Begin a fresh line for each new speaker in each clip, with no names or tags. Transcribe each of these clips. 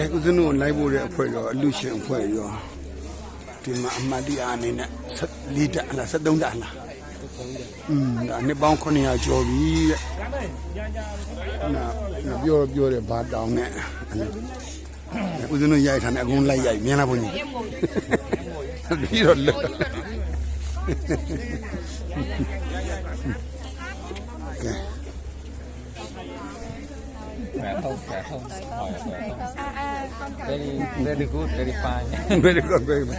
ကဲဦးဇင်းတို့လိုက်ဖို့တဲ့အဖွဲ့ရောအလူရှင်အဖွဲ့ရောဒီမှာအမတ်တရားအနေနဲ့14တက်လား73တက်လားอืมဒါနှစ်ပေါင်း900ကျော်ပြီတဲ့နာနာပြောပြောတယ်ဘာတောင်းနဲ့ဦးဇင်းတို့ရိုက်ထားတယ်အကုန်လိုက်ရိုက်မြင်လားဘုန်းကြီးပြီးတော့လွတ်ကဲ
khỏe không khỏe không hỏi là khỏe không very very good very fine.
Very good very good.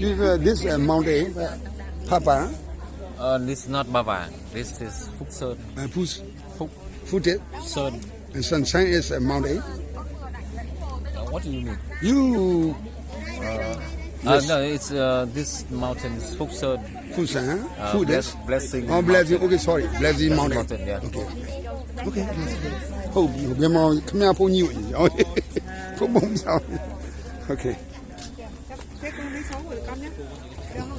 This, uh, this uh, mountain uh, Papa
uh, this is not Bava this is Phúc Sơn
uh, Phus
Phúc
Footed?
Sơn
and sunshine is a mountain.
Uh, what do you mean?
You
uh, no it's uh, this mountain is Phúc Sơn
Fusan
uh,
Food
bless, blessing
Oh, blessing. Okay, sorry. Blessing mountain.
mountain yeah.
Okay. Okay. ဟုတ်ပြီဘယ်မှာခမရဖုန်းကြီးဝင်ရောဖုန်းပုံဆောင် Okay.
Thế con lấy số của con nhé. Được không?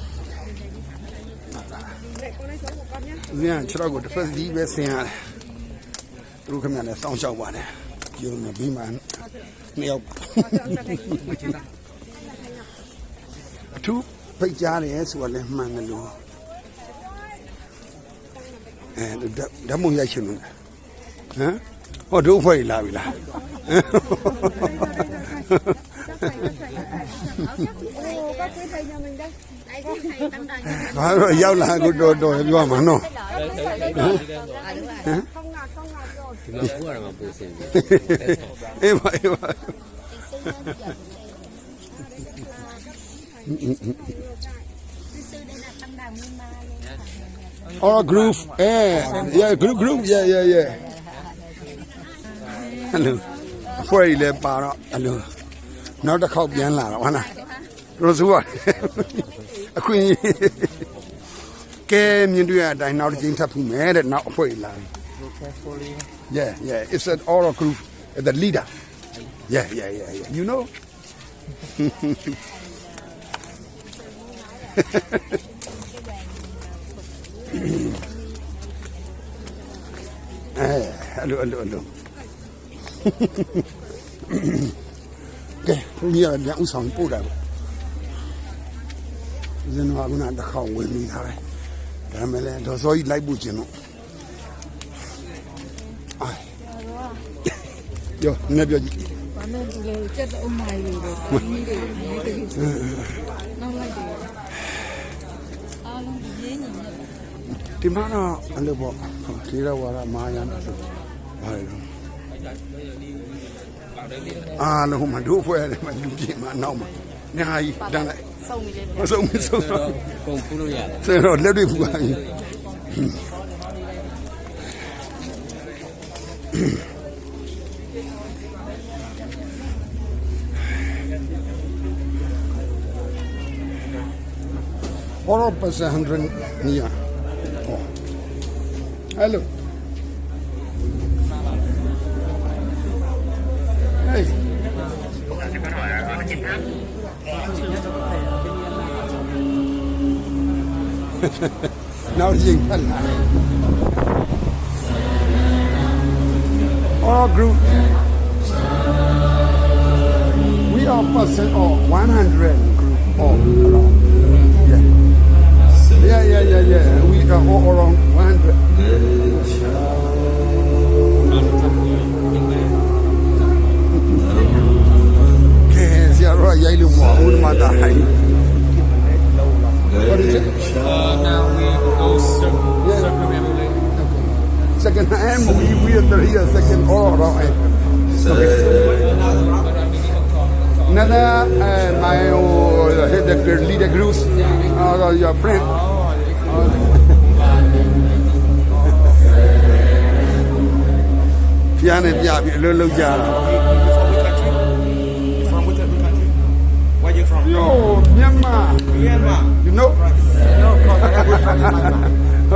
Để con lấy số của con nhé.
ဦးဇင်းကခြေတော့ကိုတစ်ဖက်စီးပဲဆင်းရတယ်သူတို့ခမရလည်းစောင့်ရှောက်ပါတယ်ကျုံမပြီးမှနှစ်ယောက်အထူးဖိတ်ကြားတယ်ဆိုတော့လည်းမှန်တယ်လို့အဲဓာတ်မုံရိုက်ရှင်လို့ ဟမ်ဟောဒုဖွဲ့လာပြီလား
Ồ, các quý thầy nhà mình đây.
Đây thì thầy tâm đoàn cho mình
ဘာလို့ရောက်လာကိုတော်တော်ပြောမှာနော်
Không ngạt, không ngạt rồi.
အေးပါအေးပါ
sư đây là tâm đoàn nguyên ma luôn
Or group, eh, yeah, group, group, yeah, yeah, yeah. Hello. ဖွဲ့ရီလည်းပါတော့အလိုနောက်တစ်ခေါက်ပြန်လာတော့ဟုတ်လားရိုဆိုးရအခွင့်အရေးကဲမြင်တွေ့ရတဲ့အတိုင်းနောက်တစ်ချိန်ထပ်ဖူးမယ်တဲ့နောက်အဖွဲ့ရီလာပြီ Yeah, yeah, it's an oral group the leader. Yeah, yeah, yeah, yeah. You know? Eh, hello, hello, hello. ကဲဘုန်းကြီးကပြန်ဥဆောင်ပို့တာပေါ့ဇင်းတော်ကကတစ်ခေါက်ဝင်ပြီးသားပဲဒါမဲ့လည်းဒေါ်စောကြီးလိုက်ပို့ခြင်းတော့အိုင်ယောနည်းပြောကြည့်
ဘာလို့ဒီလိုစက်အုံးမိုင်းတွေတော့ဒီတွေဒီတွေနောက်လိုက်တယ်အားလုံးရင်းနေတယ်
ဒီမှာတော့အဲ့လိုပေါ့ဟောဒီတော့ဝါရမာယာနာဆိုဘာလဲတော့ အားလုံးမတို့ဖွဲ့ရတယ်မလူကြီးမနောက်မှာညာကြီးတန်းလိုက်
စုံနေတယ်
မဆုံးမဆုံးတော့
cùng phu đôi nhà
ဆယ်တော့လက်တွေပူပါပြီဘောရပတ်စ100နီယာဟောဟယ်လို Now you All group. We are person or 100 group all around. Yeah. Yeah, yeah, yeah, yeah. We are all around 100. Hand, we we are the here second all around. Okay. Another uh, my uh, the, the leader groups, uh, your friend. ။ပြန်နေပြပြီအလုံးလုံးကြတာ
Where you from?
။ Yo, Myanmar.
Myanmar.
You know?
No, from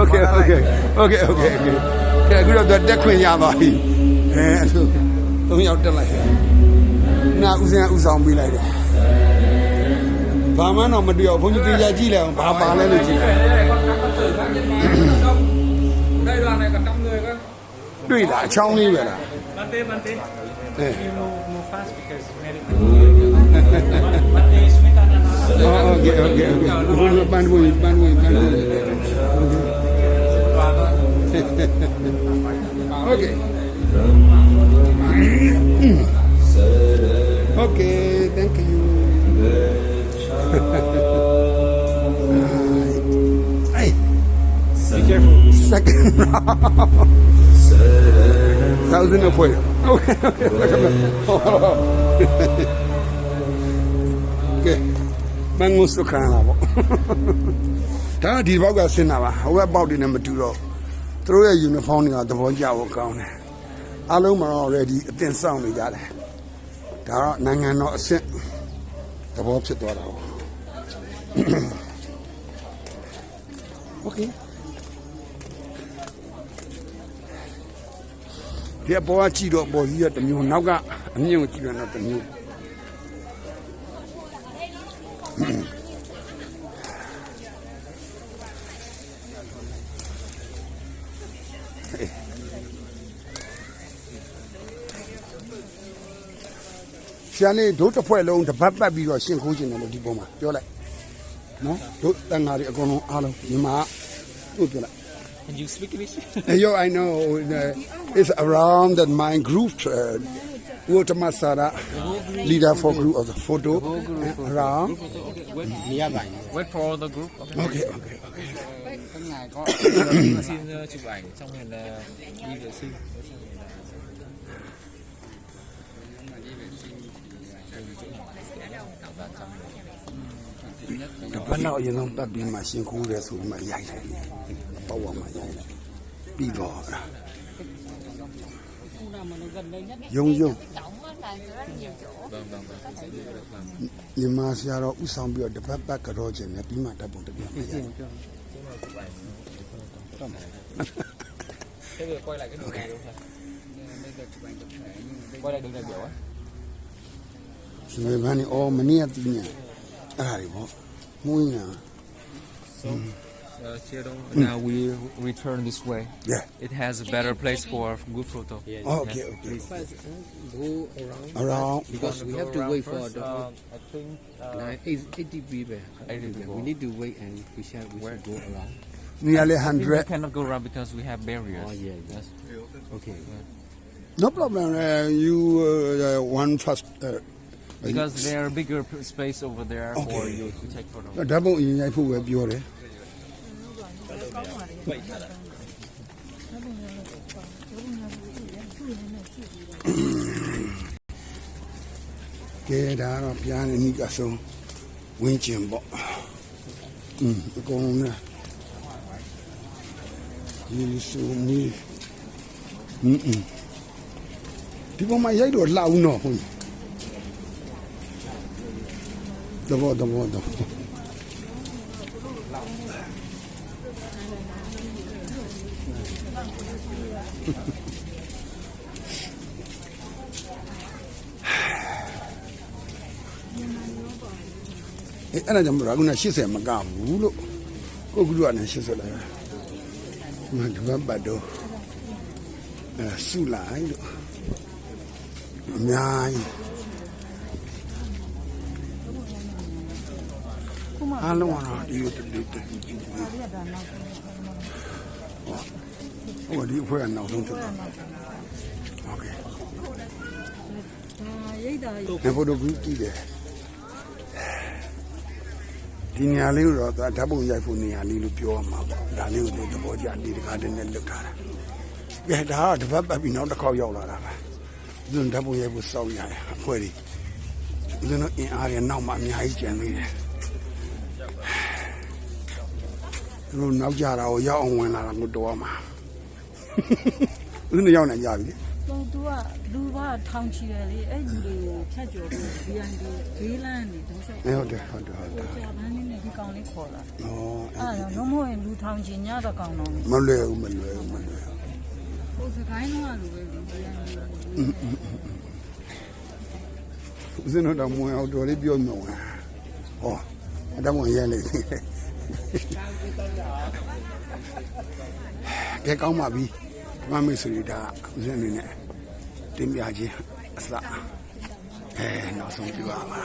Okay, okay. Okay, okay, okay. ကဲအခုတော့တက်ခွင့်ရပါပြီ။အဲအဲ့လိုသုံးယောက်တက်လိုက်။နာဦးစင်းကဥဆောင်ပေးလိုက်တယ်။ဘာမှတော့မတွေ့အောင်ဘုန်းကြီးတေးကြကြည့်လိုက်အောင်ဘာပါလဲလို့ကြည့်လိုက်
Đây đoàn này cả trăm người cơ.
တွေ့လားအချောင်းလေးပဲလား
Ban tê, ban tê.
။အဲ
Move, move
fast because
okay, okay. Roll up and wave. Okay. okay. thank you. Hey,
be careful.
Second round. Thousand up way. Okay, okay. okay. မန်ငုစခါလာပေါ့ဒါကဒီဘောက်ကဆင်းတာပါဟိုဘက်ပေါက်တွေနဲ့မတူတော့သူတို့ရဲ့ uniform တွေကသဘောကျဖို့ကောင်းတယ်အားလုံးမှာတော့ already အတင်ဆောင်နေကြတယ်ဒါတော့နိုင်ငံတော်အဆင့်သဘောဖြစ်သွားတာပေါ့ okay ဒီအပေါ်ကကြည့်တော့ပေါ်ကြီးကတစ်မျိုးနောက်ကအမြင့်ကိုကြည့်ရတော့တစ်မျိုး ရှာနေတို့တစ်ဖွဲ့လုံးတစ်ပတ်ပတ်ပြီးတော့ရှင်းခိုးခြင်းတယ်လို့ဒီပုံမှာပြောလိုက်နော်တို့တန်ဃာတွေအကုန်လုံးအားလုံးညီမတို့ပြောလိုက်
Can you speak English?
Yo, I know. Uh, it's around that my group, uh, Utamasara, leader for group of the photo. uh, around.
Wait for all the group. Okay.
Okay, okay, okay.
xin uh, chụp ảnh xong rồi là đi vệ sinh.
The banner, you know, that be my shin cool as with my yai. Power my yai. People. Yung yung.
Cổng á là rất nhiều chỗ
Vâng vâng vâng. Sẽ đi được vâng.
မြန်မာဆရာတော်ဥဆောင်ပြီးတော့တစ်ပတ်ပတ်ကြောခြင်းနဲ့ပြီးမှတပ်ပုံတစ်ပြပြရ
Thế bây giờ quay lại cái đường này đúng không? Quay lại đường đại biểu á.
ဒီလိုမှနေအော်မနေ့ကပြီးနေအဲ့ဒါတွေပေါ့မှုင်းညာ
So, uh, Chiedong, now we return this way.
yeah
It has a better place for good photo.
oh, okay okay
go around
around
because we have to wait for the
Uh, I think uh,
nine eight eighty people.
80 people.
We need to wait and we shall we should go around.
nearly
I think we
100
cannot go around because we have barriers.
Oh yeah,
Yes.
Okay.
no problem uh, you uh, one first uh,
Because there are bigger p- space over there for
Okay.
you to take photos.
ဓာတ်ပုံအရင်ရိုက်ဖို့ပဲပြောတယ် ကဲဒါတော့ပြားနေနိကဆုံးဝင်းကျင်ပေါ့อืมအကုန်လုံးနဲ့ဒီဆိုမီอืมอืมဒီပေါ်မှာရိုက်တော့လှအောင်တော့ဟုတ်တဘောတဘောတ အဲအဲ့ဒါကြောင့်မလို့က80မကဘူးလို့ကိုကုလူကလည်း80လိုက်မဒဘဘတ်တော့အဲဆူလိုက်လို့အများကြီးအားလုံးကတော့ဒီလိုတူတူတူတူ ဟိုဒီအဖွဲ့ကနောက်ဆုံးဖြစ်တာဟုတ်ကဲ့
ဒါရိတ်တာ
ရေဘုဒ္ဓဘူးကြည့်တယ်ဒီနေရာလေးကိုတော့ဓာတ်ပုံရိုက်ဖို့နေရာလေးလို့ပြောရမှာပေါ့ဒါလေးကိုသဘောကျနေတကားတည်းနဲ့လုပ်ထားတာကဲဒါကတစ်ပတ်ပတ်ပြီးနောက်တစ်ခေါက်ရောက်လာတာပါသူဓာတ်ပုံရိုက်ဖို့စောင့်ရတာအဖွဲ့ကြီးဦးဇင်းတို့အင်အားရနောက်မှအများကြီးကျန်သေးတယ်သူတို့နောက်ကြတာကိုရောက်အောင်ဝင်လာတာကိုတော်ရမှာ ဦးဇင်းတို့ရောက်နေကြပြီလေ
တော့သူကလူကထောင်ချီတယ်လေအဲ့လူတွေကိုဖြတ်ကျော်ပြီး BND ဘေးလန်းနေတော့ဆက်
အဲဟုတ်တယ်ဟုတ်တယ်ဟုတ်တယ်
ကြာပန်းနေဒီကောင်လေးခေါ်လာ
ဩ
အဲ့ဒါတော့မဟုတ်ရင်လူထောင်ချီညတော့ကောင်တော့
မလွယ်ဘူးမလွယ်ဘူးမလွယ်ဘူး
ဟိုစကိုင်းတော့လူပဲလူ BND
ဦးဇင်းတို့တော့မဝင်အောင်တော်လေးပြောမြုံတာဟောအတော့ဝင်ရဲလေကဲကောင်းပါပြီ မမိတ်ဆွေတွေဒါဦးဇင်းအနေနဲ့တင်ပြခြင်းအစအဲနောက်ဆုံးပြပါပါ